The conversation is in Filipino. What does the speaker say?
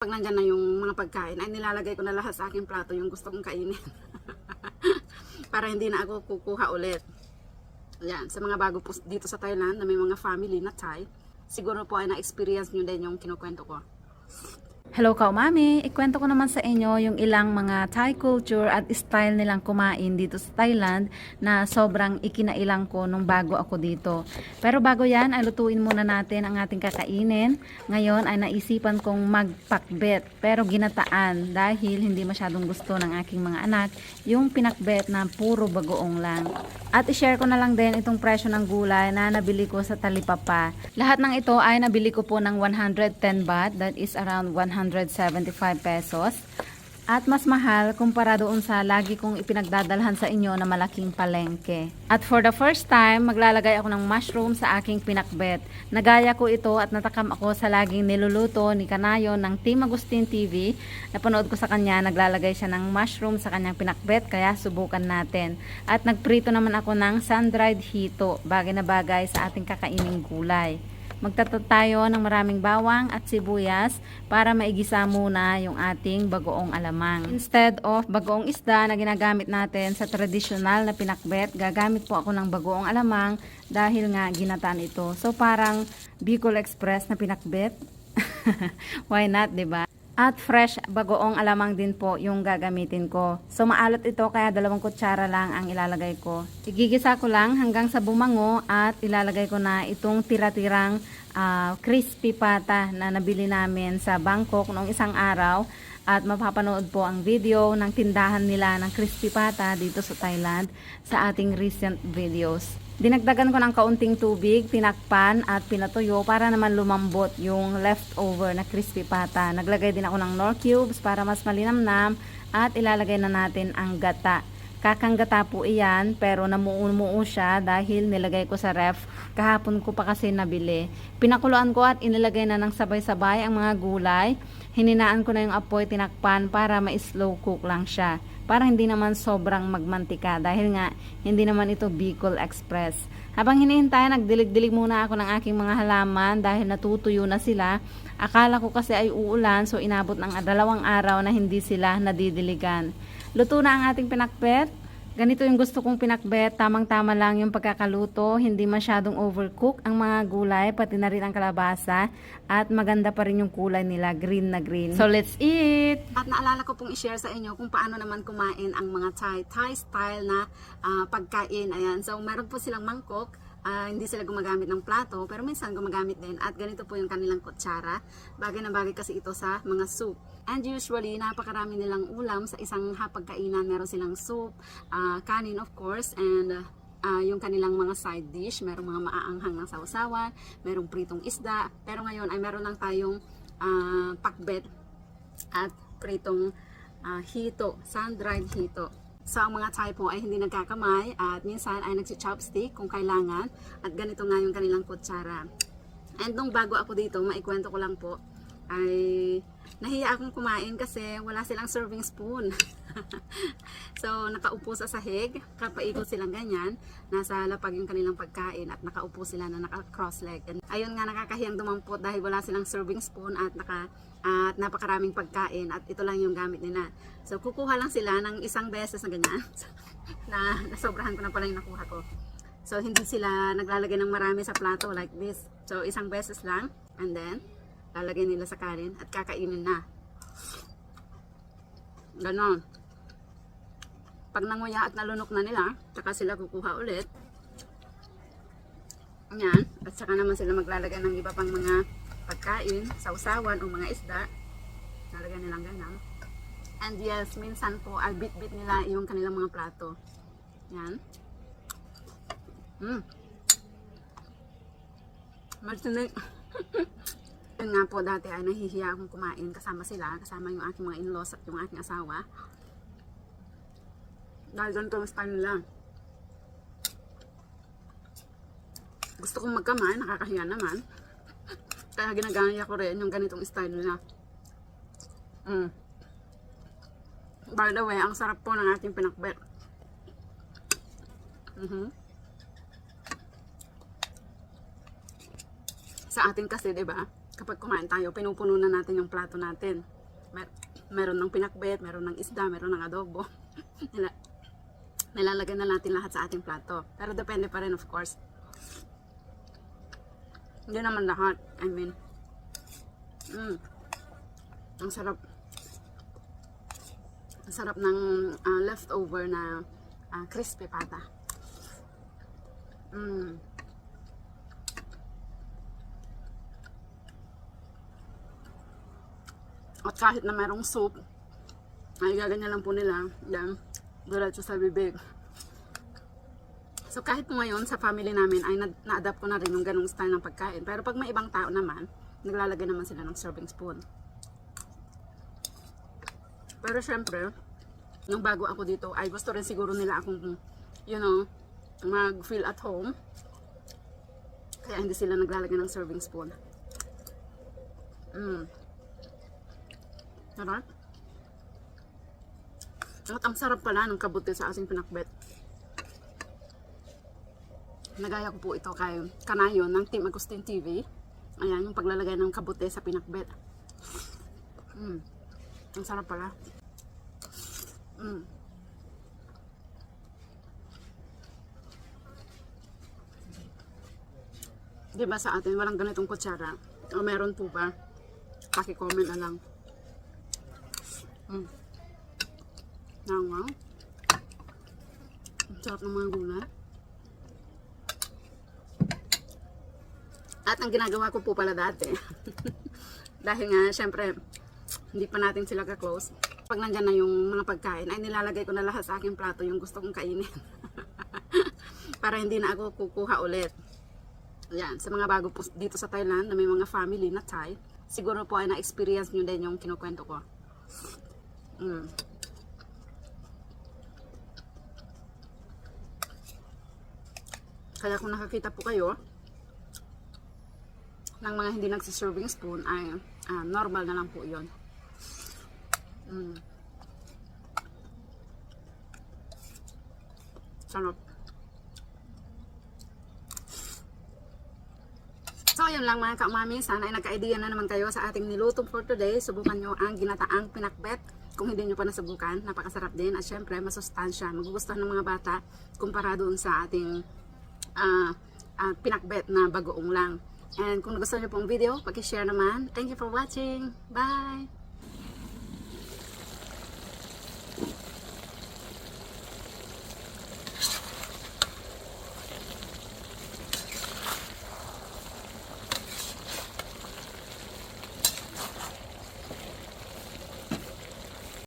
Pag nandyan na yung mga pagkain, ay nilalagay ko na lahat sa aking plato yung gusto kong kainin. Para hindi na ako kukuha ulit. Yan, sa mga bago po dito sa Thailand na may mga family na Thai, siguro po ay na-experience nyo din yung kinukwento ko. Hello ka mami, ikwento ko naman sa inyo yung ilang mga Thai culture at style nilang kumain dito sa Thailand na sobrang ikinailang ko nung bago ako dito. Pero bago yan, ay lutuin muna natin ang ating kakainin. Ngayon ay naisipan kong magpakbet pero ginataan dahil hindi masyadong gusto ng aking mga anak yung pinakbet na puro bagoong lang. At i-share ko na lang din itong presyo ng gulay na nabili ko sa Talipapa. Lahat ng ito ay nabili ko po ng 110 baht, that is around 175 pesos. At mas mahal kumpara doon sa lagi kong ipinagdadalhan sa inyo na malaking palengke. At for the first time, maglalagay ako ng mushroom sa aking pinakbet. Nagaya ko ito at natakam ako sa laging niluluto ni Kanayo ng Team Agustin TV. Napanood ko sa kanya, naglalagay siya ng mushroom sa kanyang pinakbet, kaya subukan natin. At nagprito naman ako ng sun-dried hito, bagay na bagay sa ating kakaining gulay. Magtatat tayo ng maraming bawang at sibuyas para maigisa muna yung ating bagoong alamang. Instead of bagoong isda na ginagamit natin sa traditional na pinakbet, gagamit po ako ng bagoong alamang dahil nga ginataan ito. So parang Bicol Express na pinakbet. Why not, 'di ba? At fresh bagoong alamang din po yung gagamitin ko. So maalot ito kaya dalawang kutsara lang ang ilalagay ko. Igigisa ko lang hanggang sa bumango at ilalagay ko na itong tira-tirang ah, crispy pata na nabili namin sa Bangkok noong isang araw. At mapapanood po ang video ng tindahan nila ng crispy pata dito sa Thailand sa ating recent videos. Dinagdagan ko ng kaunting tubig, tinakpan at pinatuyo para naman lumambot yung leftover na crispy pata. Naglagay din ako ng nor cubes para mas malinamnam at ilalagay na natin ang gata. Kakanggata po iyan pero namuumuo siya dahil nilagay ko sa ref. Kahapon ko pa kasi nabili. Pinakuluan ko at inilagay na ng sabay-sabay ang mga gulay. Hininaan ko na yung apoy tinakpan para ma-slow cook lang siya. Para hindi naman sobrang magmantika dahil nga hindi naman ito Bicol Express. Habang hinihintay, nagdilig-dilig muna ako ng aking mga halaman dahil natutuyo na sila. Akala ko kasi ay uulan so inabot ng dalawang araw na hindi sila nadidiligan. Luto na ang ating pinakbet. Ganito yung gusto kong pinakbet. Tamang-tama lang yung pagkakaluto. Hindi masyadong overcook ang mga gulay, pati na rin ang kalabasa. At maganda pa rin yung kulay nila, green na green. So let's eat! At naalala ko pong i-share sa inyo kung paano naman kumain ang mga Thai, Thai style na ah, pagkain. Ayan. So meron po silang mangkok. Ah, hindi sila gumagamit ng plato, pero minsan gumagamit din. At ganito po yung kanilang kutsara. Bagay na bagay kasi ito sa mga soup. And usually, napakarami nilang ulam sa isang hapagkainan. Meron silang soup, ah, kanin of course, and ah, yung kanilang mga side dish. Merong mga maaanghang ng sausawan, merong pritong isda. Pero ngayon ay meron lang tayong ah, pakbet at pritong ah, hito, sun-dried hito. So, ang mga Thai po ay hindi nagkakamay at minsan ay nagsi-chopstick kung kailangan at ganito nga yung kanilang kutsara. And nung bago ako dito, maikwento ko lang po, ay nahiya akong kumain kasi wala silang serving spoon. so, nakaupo sa sahig, kapaikot silang ganyan, nasa lapag yung kanilang pagkain at nakaupo sila na naka-cross leg. And ayun nga, nakakahiyang dumampot dahil wala silang serving spoon at naka at napakaraming pagkain at ito lang yung gamit nila. So, kukuha lang sila ng isang beses na ganyan. na nasobrahan ko na pala yung nakuha ko. So, hindi sila naglalagay ng marami sa plato like this. So, isang beses lang. And then, lalagay nila sa kanin at kakainin na. Ganon. Pag nanguya at nalunok na nila, saka sila kukuha ulit. Yan. At saka naman sila maglalagay ng iba pang mga pagkain, sausawan o mga isda. Nalagyan nilang ganyan. And yes, minsan po, ay bit-bit nila yung kanilang mga plato. Yan. Mm. Martinig. Yun nga po, dati ay nahihiya akong kumain kasama sila, kasama yung aking mga in-laws at yung aking asawa. Dahil ganito ang style nila. Gusto kong magkamay, nakakahiya naman. Kaya ginagaya ko rin yung ganitong style nila. Mm. By the way, ang sarap po ng ating pinakbet. Mhm. Sa atin kasi, 'di ba? kapag kumain tayo, pinupuno na natin yung plato natin. Mer- meron ng pinakbet, meron ng isda, meron ng adobo. Nila- nilalagay na natin lahat sa ating plato. Pero depende pa rin of course. Hindi naman lahat. I mean, mm, ang sarap. Ang sarap ng ah, leftover na ah, crispy pata. Mm. At kahit na merong soup, ay gaganyan lang po nila. Then, diretso sa bibig. So kahit po ngayon sa family namin ay na- na-adapt ko na rin yung ganong style ng pagkain. Pero pag may ibang tao naman, naglalagay naman sila ng serving spoon. Pero syempre, nung bago ako dito, ay gusto rin siguro nila akong, you know, mag-feel at home. Kaya hindi sila naglalagay ng serving spoon. Mm. Sarap. At ang sarap pala ng kabuti sa asing pinakbet. Nagaya ko po ito kay Kanayon ng Team Agustin TV. Ayan, yung paglalagay ng kabute sa pinakbet. Mm. Ang sarap pala. Mm. Di sa atin walang ganitong kutsara? O meron po ba? Paki-comment na lang. Mm. Nangaw. Ang sarap ng mga gulay. At ang ginagawa ko po pala dati, dahil nga, syempre, hindi pa natin sila ka-close. Pag nandyan na yung mga pagkain, ay nilalagay ko na lahat sa aking plato yung gusto kong kainin. Para hindi na ako kukuha ulit. Yan, sa mga bago po dito sa Thailand na may mga family na Thai, siguro po ay na-experience nyo din yung kinukwento ko. Mm. Kaya kung nakakita po kayo ng mga hindi nagsiserving spoon ay ah, normal na lang po yun. Mm. Sarap. So, yun lang mga kaumami. Sana ay nagka-idea na naman kayo sa ating niluto for today. Subukan nyo ang ginataang pinakbet. Kung hindi nyo pa nasubukan, napakasarap din. At syempre, masustansya. Magugustuhan ng mga bata kumpara doon sa ating ah ah, pinakbet na bagoong lang. And kung nagustuhan nyo pong video, pag-share naman. Thank you for watching. Bye!